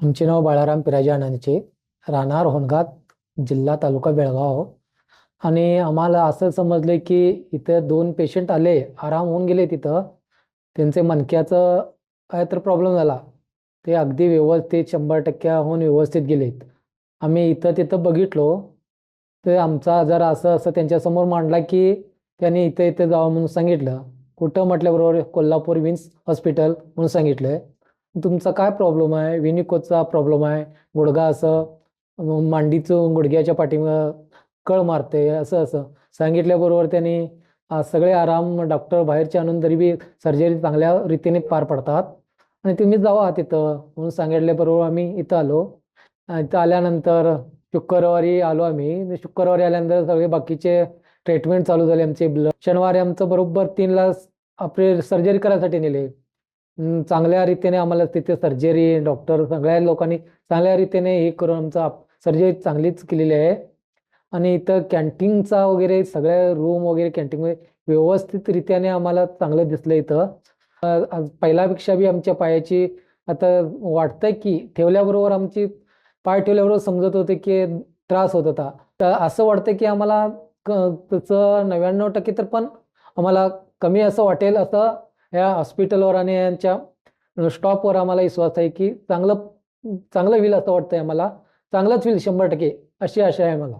आमचे नाव बाळाराम पिराजी आनंदचे राहणार होनगात जिल्हा तालुका बेळगाव. आणि आम्हाला असं समजलं की इथं दोन पेशंट आले आराम होऊन गेले तिथं. त्यांचे मनक्याचं काय तर प्रॉब्लेम झाला. ते अगदी व्यवस्थित शंभर टक्क्याहून व्यवस्थित गेलेत. आम्ही इथं तिथं बघितलो. ते आमचा आजार असं असं त्यांच्यासमोर मांडला की त्यांनी इथं इथं जावं म्हणून सांगितलं. कुठं म्हटल्याबरोबर कोल्हापूर विन्स हॉस्पिटल म्हणून सांगितलं तुमचा काय प्रॉब्लेम आहे? विनिकोचा प्रॉब्लेम आहे. गुडघा असं मांडीचं गुडघ्याच्या पाठीमागं कळ मारते असं असं. सांगितल्याबरोबर त्यांनी सगळे आराम डॉक्टर बाहेरचे आणून तरी बी सर्जरी चांगल्या रीतीने पार पडतात. आणि तुम्ही जावा तिथं. म्हणून सांगितल्याबरोबर आम्ही इथं आलो. इथं आल्यानंतर शुक्रवारी आलो आम्ही. शुक्रवारी आल्यानंतर सगळे बाकीचे ट्रीटमेंट चालू झाले आमचे. ब्लड शनिवारी आमचं बरोबर तीनला आपले सर्जरी करायसाठी नेले. चांगल्या रीतीने आम्हाला तिथे सर्जरी डॉक्टर सगळ्या लोकांनी चांगल्या रीतीने हे करून आमचा सर्जरी चांगलीच केलेली आहे. आणि इथं कॅन्टीनचा वगैरे सगळ्या रूम वगैरे कॅन्टीनमध्ये व्यवस्थित रीत्याने आम्हाला चांगलं दिसलं इथं. आज पहिल्यापेक्षा बी आमच्या पायाची आता वाटतंय की ठेवल्याबरोबर आमची पाय ठेवल्याबरोबर समजत होते की त्रास होत होता. तर असं वाटतं की आम्हाला क त्याचं नव्याण्णव टक्के तर पण आम्हाला कमी असं वाटेल असं ह्या हॉस्पिटलवर आणि यांच्या स्टॉपवर आम्हाला विश्वास आहे की चांगलं चांगलं होईल असं वाटतंय आम्हाला. चांगलंच होईल शंभर टक्के अशी आशा आहे मला